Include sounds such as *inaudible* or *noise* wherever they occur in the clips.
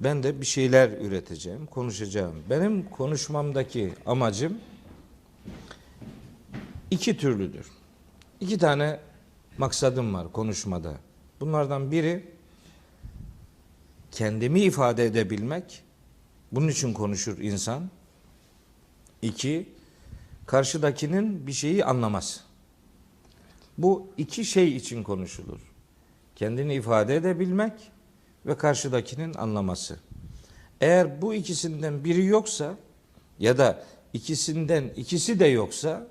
Ben de bir şeyler üreteceğim, konuşacağım. Benim konuşmamdaki amacım iki türlüdür. İki tane maksadım var konuşmada. Bunlardan biri kendimi ifade edebilmek. Bunun için konuşur insan. İki, karşıdakinin bir şeyi anlaması. Bu iki şey için konuşulur. Kendini ifade edebilmek ve karşıdakinin anlaması. Eğer bu ikisinden biri yoksa ya da ikisinden ikisi de yoksa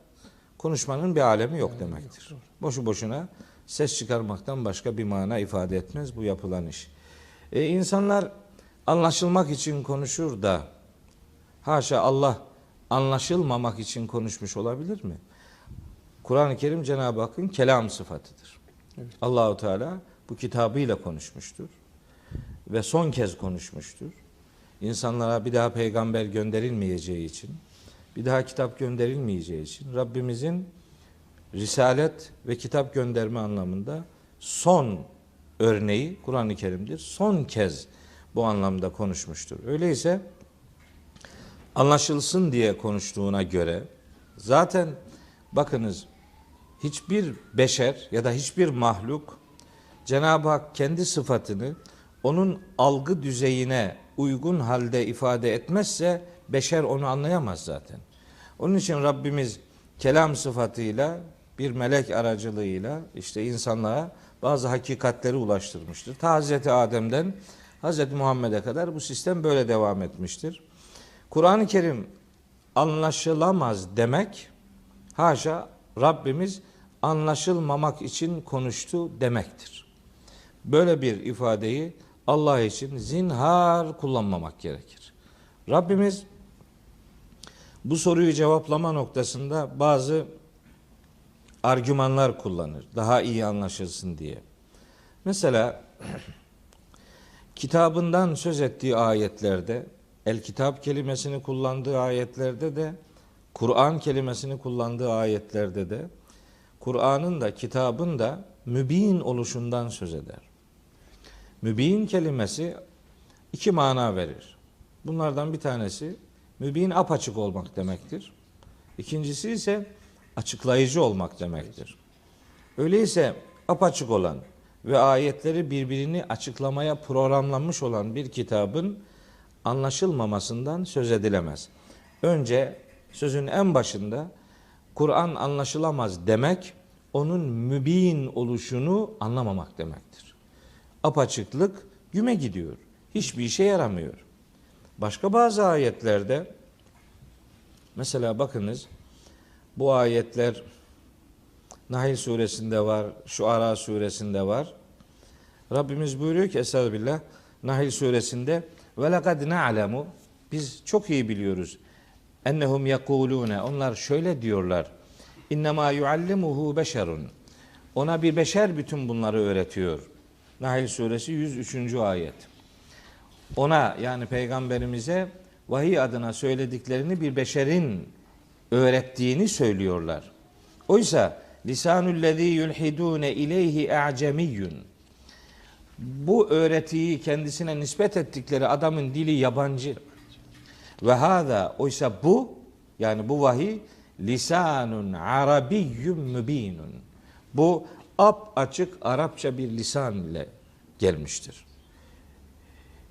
konuşmanın bir alemi yok demektir. Boşu boşuna ses çıkarmaktan başka bir mana ifade etmez bu yapılan iş. E, insanlar anlaşılmak için konuşur da haşa Allah anlaşılmamak için konuşmuş olabilir mi? Kur'an-ı Kerim Cenab-ı Hakk'ın kelam sıfatıdır. Allahu Teala bu kitabıyla konuşmuştur ve son kez konuşmuştur. İnsanlara bir daha peygamber gönderilmeyeceği için, bir daha kitap gönderilmeyeceği için Rabbimizin risalet ve kitap gönderme anlamında son örneği Kur'an-ı Kerim'dir. Son kez bu anlamda konuşmuştur. Öyleyse anlaşılsın diye konuştuğuna göre zaten bakınız hiçbir beşer ya da hiçbir mahluk Cenab-ı Hak kendi sıfatını onun algı düzeyine uygun halde ifade etmezse beşer onu anlayamaz zaten. Onun için Rabbimiz kelam sıfatıyla bir melek aracılığıyla işte insanlara bazı hakikatleri ulaştırmıştır. Ta Hazreti Adem'den Hazreti Muhammed'e kadar bu sistem böyle devam etmiştir. Kur'an-ı Kerim anlaşılamaz demek haşa Rabbimiz anlaşılmamak için konuştu demektir. Böyle bir ifadeyi Allah için zinhar kullanmamak gerekir. Rabbimiz bu soruyu cevaplama noktasında bazı argümanlar kullanır. Daha iyi anlaşılsın diye. Mesela *clears throat* kitabından söz ettiği ayetlerde el kitap kelimesini kullandığı ayetlerde de Kur'an kelimesini kullandığı ayetlerde de Kur'an'ın da kitabın da mübin oluşundan söz eder. Mübin kelimesi iki mana verir. Bunlardan bir tanesi mübin apaçık olmak demektir. İkincisi ise açıklayıcı olmak demektir. Öyleyse apaçık olan ve ayetleri birbirini açıklamaya programlanmış olan bir kitabın anlaşılmamasından söz edilemez. Önce sözün en başında Kur'an anlaşılamaz demek onun mübin oluşunu anlamamak demektir. Apaçıklık güme gidiyor. Hiçbir işe yaramıyor. Başka bazı ayetlerde mesela bakınız bu ayetler Nahil suresinde var, Şuara suresinde var. Rabbimiz buyuruyor ki Estağfirullah Nahil suresinde ve lekad na'lemu biz çok iyi biliyoruz. Ennehum yekulune onlar şöyle diyorlar. İnnemâ yuallimuhu beşerun. Ona bir beşer bütün bunları öğretiyor. Nahil suresi 103. ayet. Ona yani peygamberimize vahiy adına söylediklerini bir beşerin öğrettiğini söylüyorlar. Oysa lisanul lezî yulhidûne ileyhi a'cemiyyun. Bu öğretiyi kendisine nispet ettikleri adamın dili yabancı. Ve hâzâ oysa bu yani bu vahiy lisanun arabiyyun mübinun. Bu ap açık Arapça bir lisan ile gelmiştir.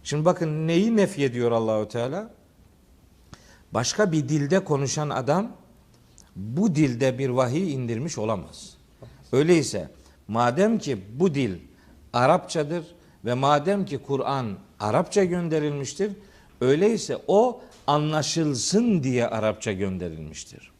Şimdi bakın neyi nefy ediyor Allahu Teala? Başka bir dilde konuşan adam bu dilde bir vahiy indirmiş olamaz. Öyleyse madem ki bu dil Arapçadır ve madem ki Kur'an Arapça gönderilmiştir, öyleyse o anlaşılsın diye Arapça gönderilmiştir.